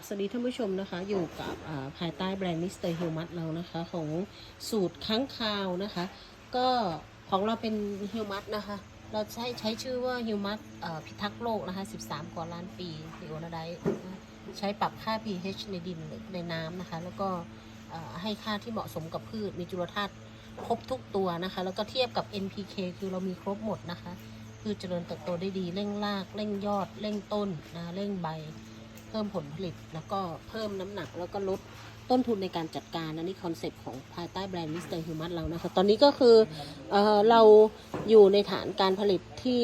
บสวัสดีท่านผู้ชมนะคะ อยู่กับาภายใต้แบรนด์มิสเตอร์ฮิวมัสเรานะคะ ของสูตรค้างคาวนะคะ ก็ของเราเป็นฮิวมัสนะคะ เราใช้ใช้ชื่อว่าฮิวมัสพิทักษ์โลกนะคะ 13 กว่าล้านปีดิโอนาไดใช้ปรับค่า pH ในดินในน้ำนะคะ แล้วก็ให้ค่าที่เหมาะสมกับพืชมีจุลธาตุครบทุกตัวนะคะ แล้วก็เทียบกับ NPK คือเรามีครบหมดนะคะพืชเจริญเติบโตได้ดีเร่งรากเร่งยอดเร่งต้นนะเร่งใบ เพิ่มผลผลิต แล้วก็เพิ่มน้ำหนัก แล้วก็ลดต้นทุนในการจัดการอันนี้คอนเซปต์ของภายใต้แบรนด์มิสเตอร์ฮิวมัสเรานะคะ ตอนนี้ก็คือเออเราอยู่ในฐานการผลิตที่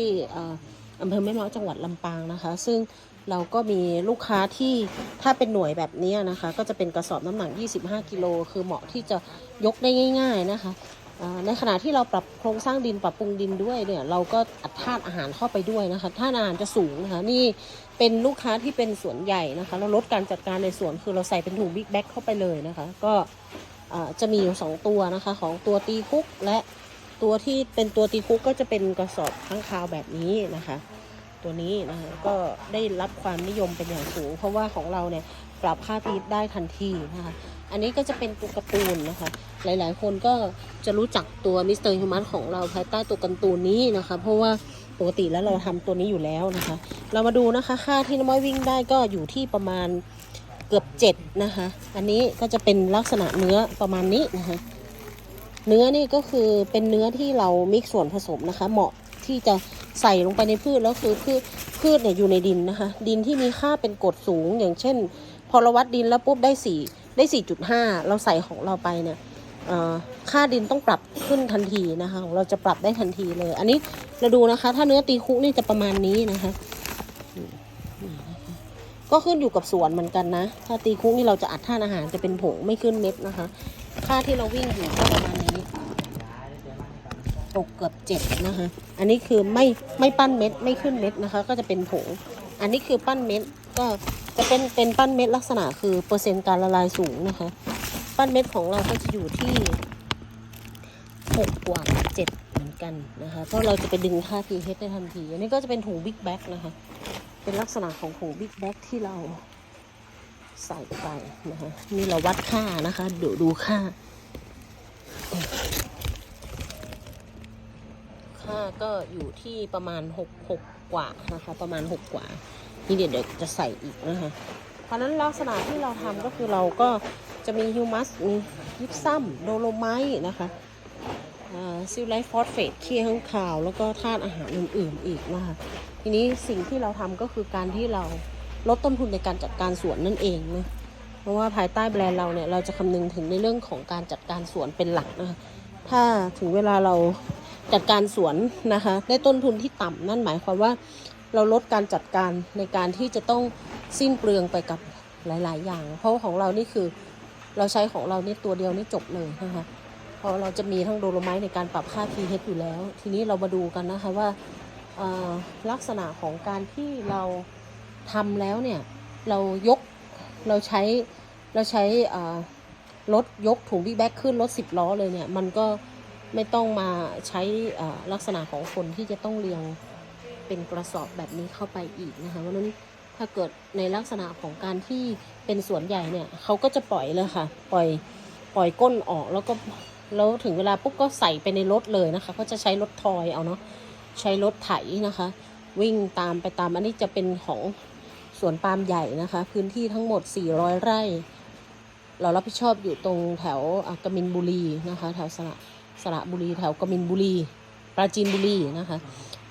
อำเภอแม่เมาะจังหวัดลำปางนะคะ ซึ่งเราก็มีลูกค้าที่ถ้าเป็นหน่วยแบบนี้นะคะ ก็จะเป็นกระสอบน้ำหนัก 25 กิโลคือเหมาะที่จะยกได้ง่าย ๆนะคะในขณะที่เราปรับโครงสร้างดินปรับปรุงดินด้วยเนี่ยเราก็อัดธาตุอาหารเข้าไปด้วยนะคะธาตุอาหารจะสูงนะคะนี่ เป็นลูกค้าที่เป็นสวนใหญ่นะคะเราลดการจัดการในสวนคือเราใส่เป็นถุงบิ๊กแบ็คเข้าไปเลยนะคะ ก็จะมีอยู่สองตัวนะคะ ของตัวตีคุกและตัวที่เป็นตัวตีคุกก็จะเป็นกระสอบข้างคาวแบบนี้นะคะ ตัวนี้นะคะก็ได้รับความนิยมเป็นอย่างสูง เพราะว่าของเราเนี่ยปรับค่าพีได้ทันทีนะคะอันนี้ก็จะเป็นตัวการ์ตูนนะคะ หลายๆ คนก็จะรู้จักตัวมิสเตอร์ฮิวมัสของเราภายใต้ตัวการ์ตูนนี้นะคะ เพราะว่า ปกติแล้วเราทำตัวนี้อยู่แล้วนะคะ เรามาดูนะคะ ค่าที่น้ำม้อยวิ่งได้ก็อยู่ที่ประมาณเกือบเจ็ดนะคะ อันนี้ก็จะเป็นลักษณะเนื้อประมาณนี้นะคะ เนื้อนี่ก็คือเป็นเนื้อที่เรามิกส่วนผสมนะคะ เหมาะที่จะใส่ลงไปในพืชแล้วคือพืชพืชเนี่ยอยู่ในดินนะคะ ดินที่มีค่าเป็นกรดสูง อย่างเช่น พอเราวัดดินแล้วปุ๊บได้สี่ได้สี่จุดห้าเราใส่ของเราไปเนี่ย ค่าดินต้องปรับขึ้นทันทีนะคะของเราจะปรับได้ทันทีเลย อันนี้เราดูนะคะ ถ้าเนื้อตีคุกนี่จะประมาณนี้นะคะ ก็ขึ้นอยู่กับสวนเหมือนกันนะ ถ้าตีคุกนี่เราจะอัดท่านอาหารจะเป็นผงไม่ขึ้นเม็ดนะคะ ค่าที่เราวิ่งอยู่ก็ประมาณนี้ตกเกือบเจ็ดนะคะ อันนี้คือไม่ไม่ปั้นเม็ดไม่ขึ้นเม็ดนะคะ ก็จะเป็นผง อันนี้คือปั้นเม็ดก็จะเป็นเป็นปั้นเม็ดลักษณะคือเปอร์เซ็นต์การละลายสูงนะคะ ปั้นเม็ดของเราก็จะอยู่ที่หกกว่าเจ็ดเหมือนกันนะคะเพราะเราจะไปดึงค่า pH ได้ทันที อันนี้ก็จะเป็นถุงบิ๊กแบ็กนะคะ เป็นลักษณะของถุงบิ๊กแบ็กที่เราใส่ไปนะคะนี่เราวัดค่านะคะดูดูค่า ค่าก็อยู่ที่ประมาณหกหกกว่านะคะ ประมาณหกกว่า นี่เดี๋ยวเดี๋ยวจะใส่อีกนะคะ เพราะนั้นลักษณะที่เราทำก็คือเราก็จะมีฮิวมัส มียิปซัมโดโลไมต์นะคะซิลไลท์ฟอสเฟตเคี่ยข้างคาว แล้วก็ธาตุอาหารอื่น ๆ อีกนะคะทีนี้สิ่งที่เราทำก็คือการที่เราลดต้นทุนในการจัดการสวนนั่นเองนะเพราะว่าภายใต้แบรนด์เราเนี่ยเราจะคำนึงถึงในเรื่องของการจัดการสวนเป็นหลักนะคะถ้าถึงเวลาเราจัดการสวนนะคะได้ต้นทุนที่ต่ำนั่นหมายความว่า เราลดการจัดการในการที่จะต้องสิ้นเปลืองไปกับหลาย ๆ อย่าง เพราะของเรานี่คือเราใช้ของเรานี่ตัวเดียวนี่จบเลยนะคะเพราะเราจะมีทั้งโดโลไมต์ในการปรับค่า pH อยู่แล้ว ทีนี้เรามาดูกันนะคะว่าลักษณะของการที่เราทำแล้วเนี่ยเรายกเราใช้เราใช้รถยกถุงบิ๊กแบ็คขึ้นรถสิบล้อเลยเนี่ย มันก็ไม่ต้องมาใช้ลักษณะของคนที่จะต้องเรียง เป็นกระสอบแบบนี้เข้าไปอีกนะคะเพราะนั้นถ้าเกิดในลักษณะของการที่เป็นสวนใหญ่เนี่ยเขาก็จะปล่อยเลยค่ะ ปล่อยปล่อยก้นออกแล้วก็แล้วถึงเวลาปุ๊บก็ใส่ไปในรถเลยนะคะก็จะใช้รถทอยเอาเนาะใช้รถไถนะคะ วิ่งตามไปตามอันนี้จะเป็นของสวนปาล์มใหญ่นะคะ พื้นที่ทั้งหมด 400 ไร่ เรารับผิดชอบอยู่ตรงแถวกมินบุรีนะคะ แถวสระสระบุรีแถวกมินบุรี ปราจีนบุรีนะคะ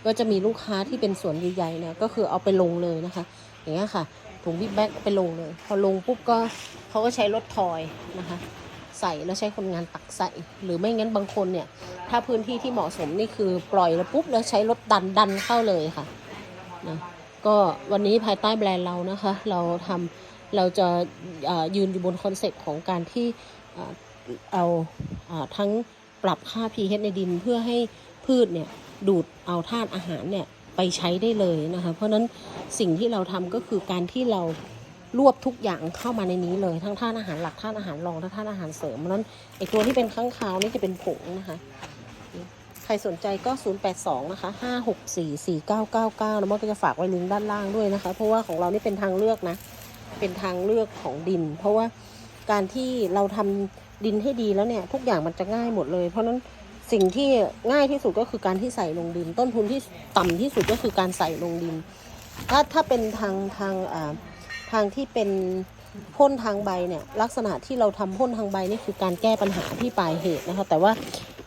ก็จะมีลูกค้าที่เป็นสวนใหญ่ๆเนี่ยก็คือเอาไปลงเลยนะคะ อย่างเงี้ยค่ะถุงบิ๊กแบ็คไปลงเลย พอลงปุ๊บก็เขาก็ใช้รถทอยนะคะ ใส่แล้วใช้คนงานตักใส่ หรือไม่งั้นบางคนเนี่ย ถ้าพื้นที่ที่เหมาะสมนี่คือปล่อยแล้วปุ๊บแล้วใช้รถดันดันเข้าเลยค่ะนะก็วันนี้ภายใต้แบรนด์เรานะคะ เราทำเราจะยืนอยู่บนคอนเซ็ปต์ของการที่เอ่อเอาอ่อทั้ง ปรับค่า pH ในดินเพื่อให้พืชเนี่ยดูดเอาธาตุอาหารเนี่ยไปใช้ได้เลยนะคะ เพราะนั้นสิ่งที่เราทำก็คือการที่เรารวบทุกอย่างเข้ามาในนี้เลย ทั้งธาตุอาหารหลักธาตุอาหารรองและธาตุอาหารเสริมเพราะนั้นไอตัวที่เป็นข้างคาวนี่จะเป็นผงนะคะใครสนใจก็ 082 นะคะ 564 4999แล้วมันก็จะฝากไว้ลิงก์ด้านล่างด้วยนะคะ เพราะว่าของเรานี่เป็นทางเลือกนะ เป็นทางเลือกของดิน เพราะว่าการที่เราทำ ดินให้ดีแล้วเนี่ย ทุกอย่างมันจะง่ายหมดเลย เพราะนั้นสิ่งที่ง่ายที่สุดก็คือการที่ใส่ลงดิน ต้นทุนที่ต่ำที่สุดก็คือการใส่ลงดิน ถ้าถ้าเป็นทางทางอ่าทางที่เป็นพ่นทางใบเนี่ยลักษณะที่เราทำพ่นทางใบนี่คือการแก้ปัญหาที่ปลายเหตุนะคะ แต่ว่า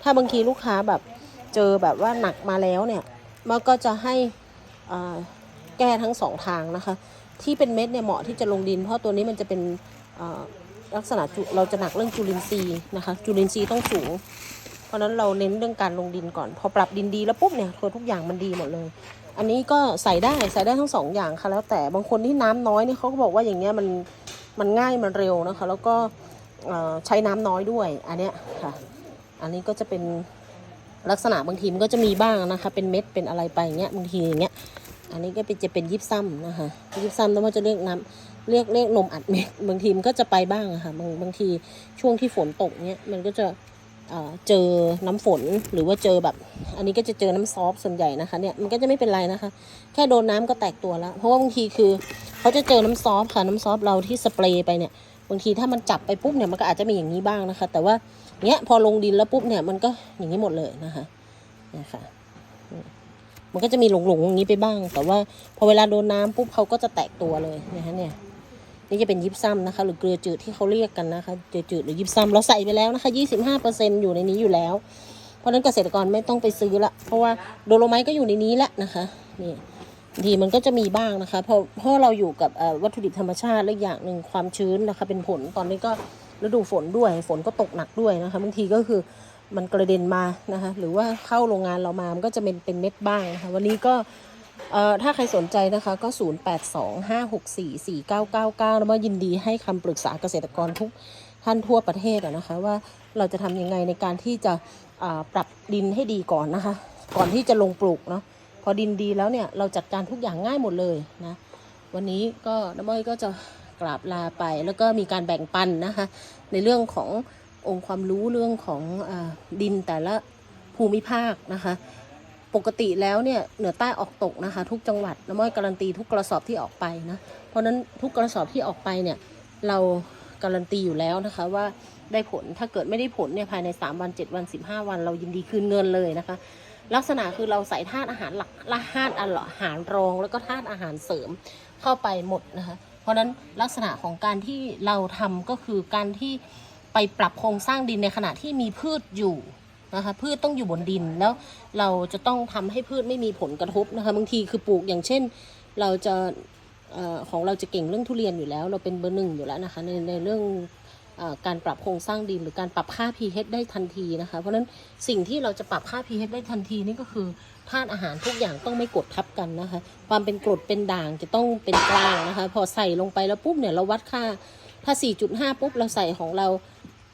ถ้าบางทีลูกค้าแบบเจอแบบว่าหนักมาแล้วเนี่ยมันก็จะให้แก้ทั้งสองทางนะคะ ที่เป็นเม็ดเนี่ยเหมาะที่จะลงดิน เพราะตัวนี้มันจะเป็น ลักษณะเราจะหนักเรื่องจุลินทรีย์นะคะ จุลินทรีย์ต้องสูง เพราะนั้นเราเน้นเรื่องการลงดินก่อน พอปรับดินดีแล้วปุ๊บเนี่ยทุกอย่างมันดีหมดเลย อันนี้ก็ใส่ได้ใส่ได้ทั้งสองอย่างค่ะแล้วแต่บางคนที่น้ำน้อยเนี่ยเขาก็บอกว่าอย่างเงี้ยมันมันง่ายมันเร็วนะคะ แล้วก็ใช้น้ำน้อยด้วยอันเนี้ยค่ะ อันนี้ก็จะเป็นลักษณะบางทีมันก็จะมีบ้างนะคะ เป็นเม็ดเป็นอะไรไปอย่างเงี้ยบางทีอย่างเงี้ย อันนี้ก็เป็นจะเป็นยิบซ้ำนะคะยิบซ้ำแล้วมันจะเรียกน้ำเรียกเรียกนมอัดเม็ดบางทีมันก็จะไปบ้างอะค่ะบางบางทีช่วงที่ฝนตกเนี้ยมันก็จะเจอน้ำฝนหรือว่าเจอแบบ อันนี้ก็จะเจอน้ำซอฟส่วนใหญ่นะคะเนี่ยมันก็จะไม่เป็นไรนะคะ แค่โดนน้ำก็แตกตัวแล้ว เพราะว่าบางทีคือเขาจะเจอน้ำซอฟค่ะน้ำซอฟเราที่สเปรย์ไปเนี่ยบางทีถ้ามันจับไปปุ๊บเนี่ยมันก็อาจจะมีอย่างนี้บ้างนะคะ แต่ว่าเนี้ยพอลงดินแล้วปุ๊บเนี่ยมันก็อย่างนี้หมดเลยนะคะนี่ยค่ะ มันก็จะมีหลงๆอย่างนี้ไปบ้าง แต่ว่าพอเวลาโดนน้ำปุ๊บเขาก็จะแตกตัวเลยนะคะเนี่ย นี่จะเป็นยิปซัมนะคะ หรือเกลือจืดที่เขาเรียกกันนะคะเกลือจืดหรือยิปซัมเราใส่ไปแล้วนะคะ25%อยู่ในนี้อยู่แล้ว เพราะฉะนั้นเกษตรกรไม่ต้องไปซื้อละ เพราะว่าโดโลไมต์ก็อยู่ในนี้ละนะคะนี่บางทีมันก็จะมีบ้างนะคะเพราะเพราะเราอยู่กับวัตถุดิบธรรมชาติและอย่างหนึ่งความชื้นนะคะ เป็นผลตอนนี้ก็ฤดูฝนด้วยฝนก็ตกหนักด้วยนะคะบางทีก็คือ มันกระเด็นมานะคะหรือว่าเข้าโรงงานเรามามันก็จะเป็นเป็นเม็ดบ้างนะคะวันนี้ก็เอ่อถ้าใครสนใจนะคะก็ 0825644999 แล้วก็ยินดีให้คำปรึกษาเกษตรกรทุกท่านทั่วประเทศนะคะว่าเราจะทำยังไงในการที่จะปรับดินให้ดีก่อนนะคะ ก่อนที่จะลงปลูกเนาะพอดินดีแล้วเนี่ยเราจัดการทุกอย่างง่ายหมดเลยนะวันนี้ก็น้ำอ้อยก็จะกราบลาไปแล้วก็มีการแบ่งปันนะคะในเรื่องของ องค์ความรู้เรื่องของอดินแต่ละภูมิภาคนะคะ ปกติแล้วเนี่ยเหนือใต้ออกตกนะคะ ทุกจังหวัดน้ำอ้อยการันตีทุกกระสอบที่ออกไปนะเพราะฉะนั้นทุกกระสอบที่ออกไปเนี่ยเราการันตีอยู่แล้วนะคะว่าได้ผลถ้าเกิดไม่ได้ผลเนี่ยภายใน 3 วัน 7 วัน 15 วัน เรายินดีคืนเงินเลยนะคะ ลักษณะคือเราใส่ธาตุอาหารหลักละธาตุอาหารรอง แล้วก็ธาตุอาหารเสริมเข้าไปหมดนะคะ เพราะฉะนั้นลักษณะของการที่เราทำก็คือการที่ ไปปรับโครงสร้างดินในขณะที่มีพืชอยู่นะคะพืชต้องอยู่บนดินแล้วเราจะต้องทำให้พืชไม่มีผลกระทบนะคะบางทีคือปลูกอย่างเช่น เราจะออของเราจะเก่งเรื่องทุเรียนอยู่แล้ว เราเป็นเบอร์หนึ่งอยู่แล้วนะคะในในเรื่องออการปรับโครงสร้างดินหรือการปรับค่า pH ได้ทันทีนะคะเพราะฉะนั้นสิ่งที่เราจะปรับค่า pH ได้ทันทีนี่ก็คือธาตุอาหารทุกอย่างต้องไม่กดทับกันนะคะความเป็นกรดเป็นด่างจะต้องเป็นกลางนะคะพอใส่ลงไปแล้วปุ๊บเนี่ยเราวัดค่า ถ้า 4.5 ปุ๊บเราใส่ของเรา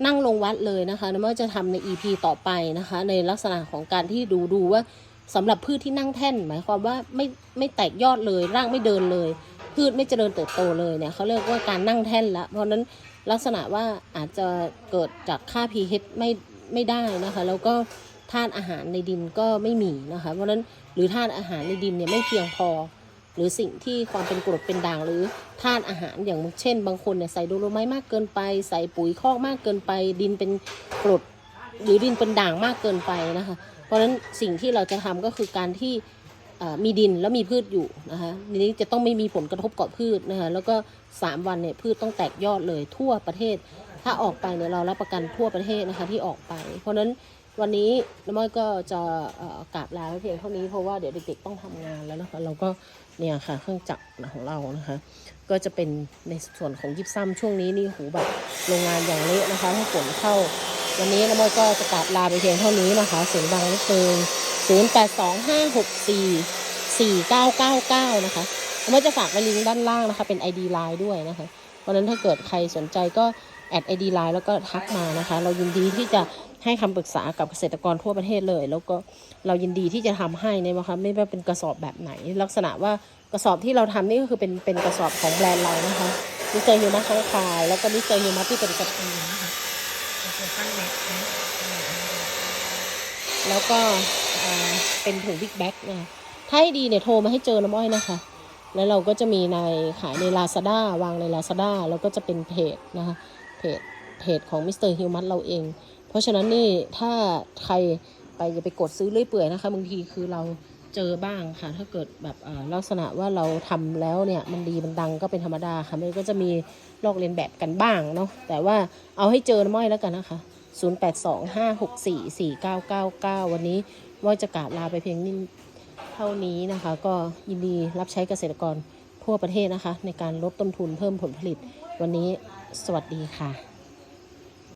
นั่งลงวัดเลยนะคะแล้วว่าจะทำใน EP ต่อไปนะคะ ในลักษณะของการที่ดูดูว่าสำหรับพืชที่นั่งแท่น หมายความว่าไม่ไม่แตกยอดเลยร่างไม่เดินเลย พืชไม่เจริญเติบโตเลยเนี่ยเขาเรียกว่าการนั่งแท่นละเพราะนั้นลักษณะว่าอาจจะเกิดจากค่า pH ไม่ไม่ได้นะคะ แล้วก็ธาตุอาหารในดินก็ไม่มีนะคะ เพราะนั้นหรือธาตุอาหารในดินเนี่ยไม่เพียงพอ หรือสิ่งที่ความเป็นกรดเป็นด่างหรือธาตุอาหารอย่างเช่น บางคนเนี่ยใส่โดโลไม้มากเกินไป ใส่ปุ๋ยคอกมากเกินไป ดินเป็นกรดหรือดินเป็นด่างมากเกินไปนะคะ เพราะฉะนั้นสิ่งที่เราจะทำก็คือการที่มีดินแล้วมีพืชอยู่นะคะทีนี้จะต้องไม่มีผลกระทบกับพืชนะคะแล้วก็ 3 วันเนี่ยพืชต้องแตกยอดเลยทั่วประเทศ ถ้าออกไปเนี่ยเรารับประกันทั่วประเทศนะคะที่ออกไป เพราะฉะนั้นวันนี้น้ำม้อยก็จะกราบลาเพียงเท่านี้เพราะว่าเดี๋ยวเด็กๆต้องทำงานแล้วนะคะเราก็ เนี่ยค่ะเครื่องจักรของเรานะคะ ก็จะเป็นในส่วนของยิบซ้ำช่วงนี้นี่หูแบบโรงงานอย่างเละนะคะถ้าฝนเข้า วันนี้น้ำมอยก็จะกราบลาไปเพียงเท่านี้นะคะเสียงดังนิดนึง0 8 2 5 6 4 4 9 9 9 นะคะน้ำมอยจะฝากไว้ลิงก์ด้านล่างนะคะ เป็น ID Line ด้วยนะคะเพราะนั้นถ้าเกิดใครสนใจก็ แอด ID Line แล้วก็ทักมานะคะ เรายินดีที่จะให้คำปรึกษากับเกษตรกรทั่วประเทศเลย แล้วก็เรายินดีที่จะทำให้ในะคะไม่ว่าเป็นกระสอบแบบไหน ลักษณะว่ากระสอบที่เราทำนี่ก็คือเป็นเป็นกระสอบของแบรนด์เรานะคะมิสเตอร์ฮิวมัสข้างคายแล้วก็มิสเตอร์ฮิวมัสที่เป็นกระตีนะคะตั้งเน็ตนะแล้วก็เป็นถุงบิ๊กแบ็กนะคะถ้าให้ดีเนี่ยโทรมาให้เจอน้ำอ้อยนะคะ แล้วเราก็จะมีในขายใน Lazada วางใน Lazada แล้วก็จะเป็นเพจนะคะ เพจเพจของ Mr. h u m a n เราเอง เพราะฉะนั้นนี่ถ้าใครไปอย่าไปกดซื้อเรื่อยเปื่อยนะคะบางทีคือเราเจอบ้างค่ะ ถ้าเกิดแบบลักษณะว่าเราทำแล้วเนี่ยมันดีมันดังก็เป็นธรรมดาค่ะมันก็จะมีลอกเลียนแบบกันบ้างเนาะแต่ว่าเอาให้เจอม้อยแล้วกันนะคะ 0825644999 วันนี้ว่าจะกราบลาไปเพียงนี้เท่านี้นะคะ ก็ยินดีรับใช้เกษตรกรทั่วประเทศนะคะ ในการลดต้นทุนเพิ่มผลผลิตวันนี้ สวัสดีค่ะ